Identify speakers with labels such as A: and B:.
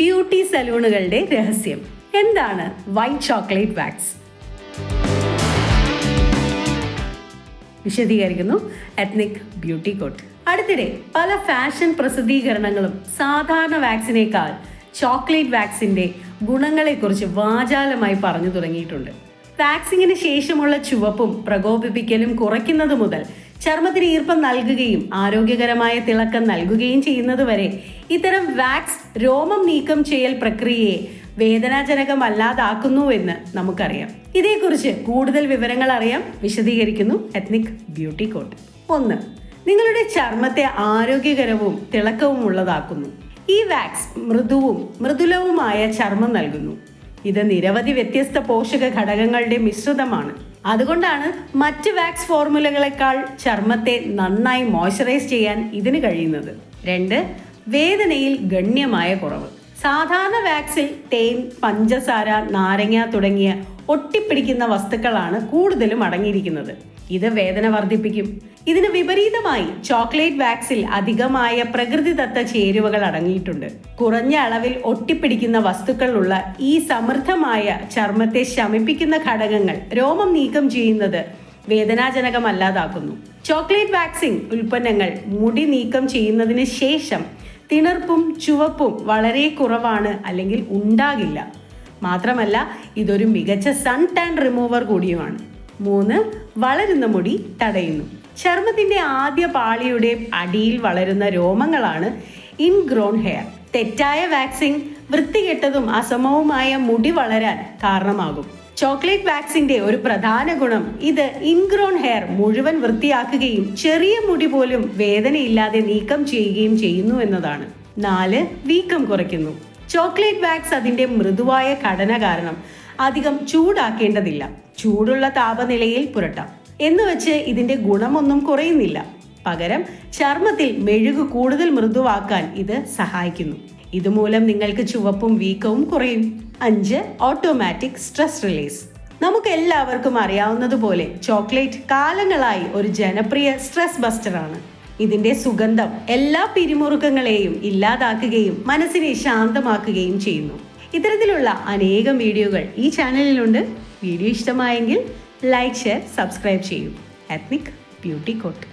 A: Beauty സലൂണുകളുടെ രഹസ്യം. എന്താണ് വൈറ്റ് ചോക്ലേറ്റ് വാക്സ്? വിശദീകരിക്കുന്നു എത്നിക് ബ്യൂട്ടി കോട്ട്. അടുത്തിടെ പല ഫാഷൻ പ്രസിദ്ധീകരണങ്ങളും സാധാരണ വാക്സിനേക്കാൾ ചോക്ലേറ്റ് വാക്സിന്റെ ഗുണങ്ങളെക്കുറിച്ച് വാചാലമായി പറഞ്ഞു തുടങ്ങിയിട്ടുണ്ട്. വാക്സിങ്ങിന് ശേഷമുള്ള ചുവപ്പും പ്രകോപിപ്പിക്കലും കുറയ്ക്കുന്നത് മുതൽ ചർമ്മത്തിന് ഈർപ്പം നൽകുകയും ആരോഗ്യകരമായ തിളക്കം നൽകുകയും ചെയ്യുന്നത് വരെ ഇത്തരം വാക്സ് രോമം നീക്കം ചെയ്യൽ പ്രക്രിയയെ വേദനാജനകമല്ലാതാക്കുന്നുവെന്ന് നമുക്കറിയാം. ഇതേക്കുറിച്ച് കൂടുതൽ വിവരങ്ങൾ അറിയാം വിശദീകരിക്കുന്നു എത്നിക് ബ്യൂട്ടി കോട്ട് ഒന്ന് നിങ്ങളുടെ ചർമ്മത്തെ ആരോഗ്യകരവും തിളക്കവും ഉള്ളതാക്കുന്നു ഈ വാക്സ് മൃദുവും മൃദുലവുമായ ചർമ്മം നൽകുന്നു. ഇത് നിരവധി വ്യത്യസ്ത പോഷക ഘടകങ്ങളുടെ മിശ്രിതമാണ്. അതുകൊണ്ടാണ് മറ്റ് വാക്സ് ഫോർമുലകളെക്കാൾ ചർമ്മത്തെ നന്നായി മോയ്സ്ചറൈസ് ചെയ്യാൻ ഇതിന് കഴിയുന്നത്. രണ്ട് വേദനയിൽ ഗണ്യമായ കുറവ്. സാധാരണ വാക്സിൽ തേൻ പഞ്ചസാര നാരങ്ങ തുടങ്ങിയ ഒട്ടിപ്പിടിക്കുന്ന വസ്തുക്കളാണ് കൂടുതലും അടങ്ങിയിരിക്കുന്നത്. ഇത് വേദന വർദ്ധിപ്പിക്കും. ഇതിന് വിപരീതമായി ചോക്ലേറ്റ് വാക്സിൽ അധികമായ പ്രകൃതിദത്ത ചേരുവകൾ അടങ്ങിയിട്ടുണ്ട്. കുറഞ്ഞ അളവിൽ ഒട്ടിപ്പിടിക്കുന്ന വസ്തുക്കളുള്ള ഈ സമൃദ്ധമായ ചർമ്മത്തെ ശമിപ്പിക്കുന്ന ഘടകങ്ങൾ രോമം നീക്കം ചെയ്യുന്നത് വേദനാജനകമല്ലാതാക്കുന്നു. ചോക്ലേറ്റ് വാക്സിൻ ഉൽപ്പന്നങ്ങൾ മുടി നീക്കം ചെയ്യുന്നതിന് ശേഷം തിണർപ്പും ചുവപ്പും വളരെ കുറവാണ് അല്ലെങ്കിൽ ഉണ്ടാകില്ല. മാത്രമല്ല ഇതൊരു മികച്ച സൺ ടാൻ റിമൂവർ കൂടിയുമാണ്. മൂന്ന് വളരുന്ന മുടി തടയുന്നു. ചർമ്മത്തിന്റെ ആദ്യ പാളിയുടെ അടിയിൽ വളരുന്ന രോമങ്ങളാണ് ഇൻഗ്രോൺ ഹെയർ തെറ്റായ വാക്സിൻ വൃത്തികെട്ടതും അസമവുമായ മുടി വളരാൻ കാരണമാകും. ചോക്ലേറ്റ് വാക്സിന്റെ ഒരു പ്രധാന ഗുണം ഇത് ഇൻഗ്രോൺ ഹെയർ മുഴുവൻ വൃത്തിയാക്കുകയും ചെറിയ മുടി പോലും വേദനയില്ലാതെ നീക്കം ചെയ്യുകയും ചെയ്യുന്നു എന്നതാണ്. നാല് വീക്കം കുറയ്ക്കുന്നു. ചോക്ലേറ്റ് വാക്സ് അതിന്റെ മൃദുവായ ഘടന കാരണം. അധികം ചൂടാക്കേണ്ടതില്ല. ചൂടുള്ള താപനിലയിൽ പുരട്ടാം. എന്ന് വെച്ച് ഇതിന്റെ ഗുണമൊന്നും കുറയുന്നില്ല. പകരം ചർമ്മത്തിൽ മെഴുക് കൂടുതൽ മൃദുവാക്കാൻ ഇത് സഹായിക്കുന്നു. ഇതുമൂലം നിങ്ങൾക്ക് ചുവപ്പും വീക്കവും കുറയും. അഞ്ച് ഓട്ടോമാറ്റിക് സ്ട്രെസ് റിലീസ് നമുക്ക് എല്ലാവർക്കും അറിയാവുന്നതുപോലെ ചോക്ലേറ്റ് കാലങ്ങളായി ഒരു ജനപ്രിയ സ്ട്രെസ് ബസ്റ്ററാണ്. ഇതിന്റെ സുഗന്ധം എല്ലാ പിരിമുറുക്കങ്ങളെയും ഇല്ലാതാക്കുകയും മനസ്സിനെ ശാന്തമാക്കുകയും ചെയ്യുന്നു. ഇത്തരത്തിലുള്ള അനേകം വീഡിയോകൾ ഈ ചാനലിലുണ്ട്. വീഡിയോ ഇഷ്ടമായെങ്കിൽ ലൈക്ക് ഷെയർ സബ്സ്ക്രൈബ് ചെയ്യൂ. Ethnic beauty coat